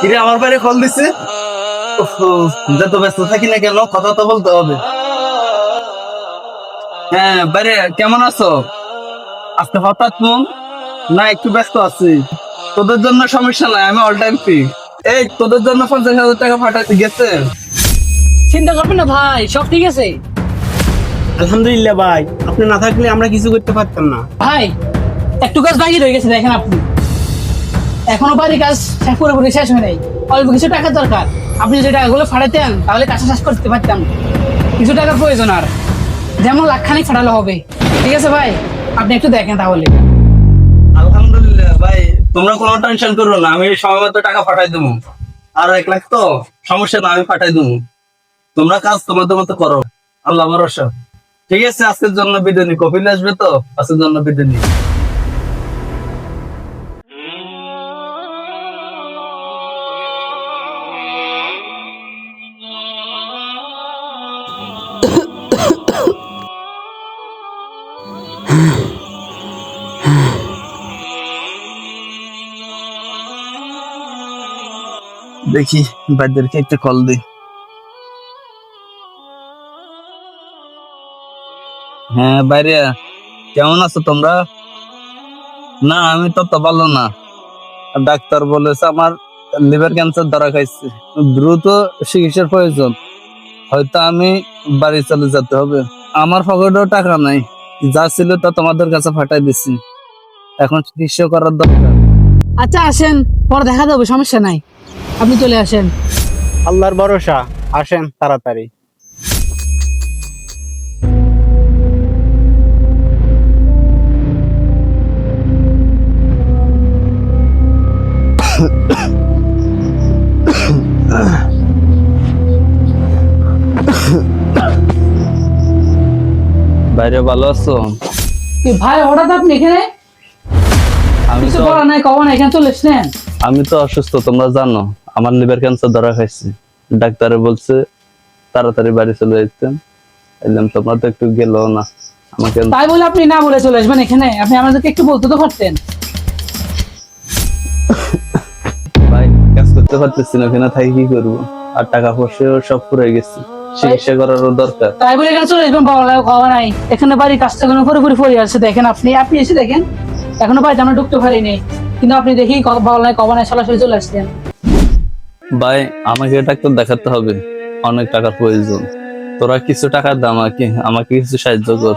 কিরে, আমার বাইরে কল দিছে? যত ব্যস্ত থাকি না কেন, কথা তো বলতে হবে। হ্যাঁ বাইরে, কেমন আছো? আজকে হঠাৎ মন? না, একটু ব্যস্ত আছি। তোদের জন্য সমস্যা নাই, আমি অল টাইম ফ্রি এই, তোদের জন্য পঞ্চাশ হাজার টাকা পাঠাতে গেছে। চিন্তা করবে না ভাই, সব ঠিক আছে? আলহামদুলিল্লাহ ভাই আপনি না থাকলে আমরা কিছু করতে পারতাম না। ভাই একটু কাজ বাকি রয়ে গেছে দেখেন আপনি। এখনও বাড়ি কাজ পুরোপুরি শেষ হয় নাই। অল্প কিছু টাকা দরকার। আপনি যদি টাকাগুলো ফাটাতেন তাহলে কাজটা শেষ করতে পারতাম। কিছু টাকার প্রয়োজন আর। যেমন লাখখানিক ফাটালে হবে। ঠিক আছে ভাই আপনি একটু দেখেন তাহলে। আলহামদুলিল্লাহ ভাই তোমরা কোনো টেনশন করো না আমি সময় মতো টাকা পাঠাই দেবো। আর এক লাখ তো সমস্যা না আমি পাঠাই দেবো। তোমরা কাজ তোমাদের মতো করো। আল্লাহ ভরসা। ঠিক আছে, আজকের জন্য বিদানি কপিল আসবে তো? আজকের জন্য বিদানি দেখি ভাইদেরকে একটা কল দিই। হ্যাঁ বাইরে। কেমন আছো তোমরা? না আমি তো তো ভালো না। ডাক্তার বলেছে আমার লিভার ক্যান্সার ধরা খাইছে। দ্রুত চিকিৎসার প্রয়োজন। হয়তো আমি বাড়ি চলে যেতে হবে। আমার পকেটেও টাকা নাই। যা ছিল তা তোমাদের কাছে ফাটাই দিছি। এখন চিকিৎসা করার দরকার। আচ্ছা আসেন। পরে দেখা যাবে সমস্যা নাই। আপনি চলে আসেন। আল্লাহর ভরসা। আসেন তাড়াতাড়ি। বাইরে ভালো আছো? কি ভাই হঠাৎ আপনি এখানে? আমি তো করার নাই কখন এখানে চলে এসছেন? আমি তো অসুস্থ তোমরা জানো আমার লিভার ক্যান্সার ধরা খাইছে। ডাক্তারে বলছে তাড়াতাড়ি বাড়ি চলে যেতে এলাম তোমরা তো একটু গেল না। আমাকে তাই বলে আপনি না বলে চলে আসবেন এখানে? আপনি আমাদেরকে একটু বলতে তো পারতেন। ভাই কাজ করতে পারতেছি না ওখানে থাকি কি করব? আর টাকা পয়সাও সব পুরে গেছে। চিকিৎসা করারও দরকার। তাই বলে এখানে চলে আসবেন বাবা লাগে খাওয়া নাই। এখানে বাড়ির কাজটা কোনো পুরোপুরি পড়ে আছে। দেখেন আপনি আপনি এসে দেখেন এখনও বাড়িতে আমরা ঢুকতে পারিনি কিন্তু আপনি দেখি বাবা লাগে কবা নাই সরাসরি চলে আসছেন। ভাই আমাকে ডাক্তার দেখাতে হবে। অনেক টাকার প্রয়োজন। তোরা কিছু টাকা দে আমাকে আমাকে কিছু সাহায্য কর।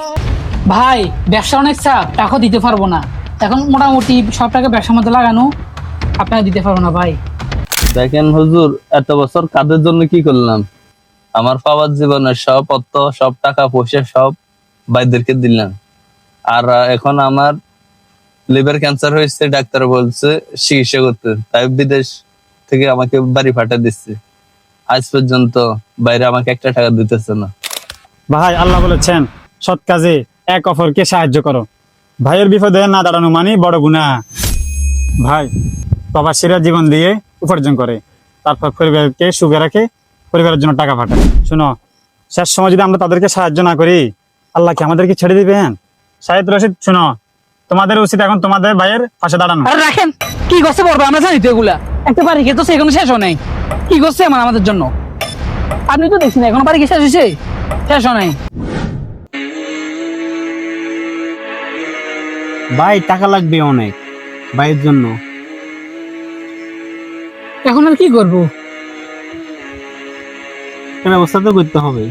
ভাই ব্যবসা অনেক চাপ টাকা দিতে পারব না। এখন মোটামুটি সব টাকা ব্যবসার মধ্যে লাগানো আপনাকে দিতে পারব না ভাই। দেখেন হুজুর এত বছর কাদের জন্য কি করলাম? আমার পাওয়ার জীবনের সব অর্থ, সব টাকা পয়সা সব ভাইদেরকে দিলাম। আর এখন আমার লিভার ক্যান্সার হয়েছে, ডাক্তার বলছে চিকিৎসা করতে। তাই বিদেশ থেকে আমাকে বাড়ি পাঠা দিচ্ছে। আজ পর্যন্ত বাইরে আমাকে একটা টাকা দিতেছে না। ভাই, আল্লাহ বলেছেন, সৎ কাজে এক অপরকে সাহায্য করো। ভাইয়ের বিপদে না দাঁড়ানো মানে বড় গুণা ভাই, প্রবাসীরা জীবন দিয়ে উপার্জন করে। তারপর পরিবারকে সুখে রাখে পরিবারের জন্য টাকা পাঠায় শুনো শেষ সময় যদি আমরা তাদেরকে সাহায্য না করি আল্লাহ কি আমাদেরকে ছেড়ে দিবেন? সাহেদ রশিদ শুনো তোমাদের উচিত এখন তোমাদের ভাইয়ের পাশে দাঁড়ানো। আরে রাখেন কি করছে বলব আমরা জানি তো এগুলা। একটা বাড়ি খেয়ে তো সেখানে শেষও নেই। কি করছে আমার আমাদের জন্য? আপনি তো দেখছেন এখন বাড়ি কি শেষ হয়েছে? শেষও নেই। ভাই টাকা লাগবে অনেক ভাইয়ের জন্য। এখন আর কি করব? একটা ব্যবস্থা তো করতে হবে।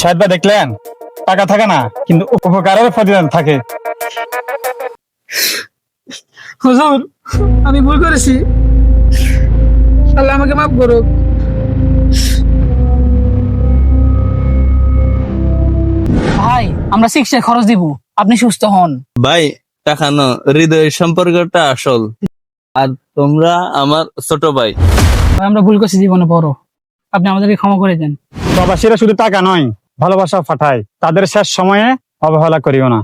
ভাই দেখলেন? টাকা থাকে না কিন্তু উপকারের প্রতিদান থাকে। হুজুর আমি ভুল করেছি। আল্লাহ আমাকে মাফ করুক। ভাই আমরা চিকিৎসার খরচ দিব আপনি সুস্থ হন। ভাই টাকা না হৃদয়ের সম্পর্কটা আসল। আর তোমরা আমার ছোট ভাই, আমরা ভুল করছি জীবনে, বড়। আপনি আমাদেরকে ক্ষমা করে দেন। প্রবাসীরা শুধু টাকা নয়, ভালোবাসা পাঠায়। তাদের শেষ সময়ে অবহেলা করিও না।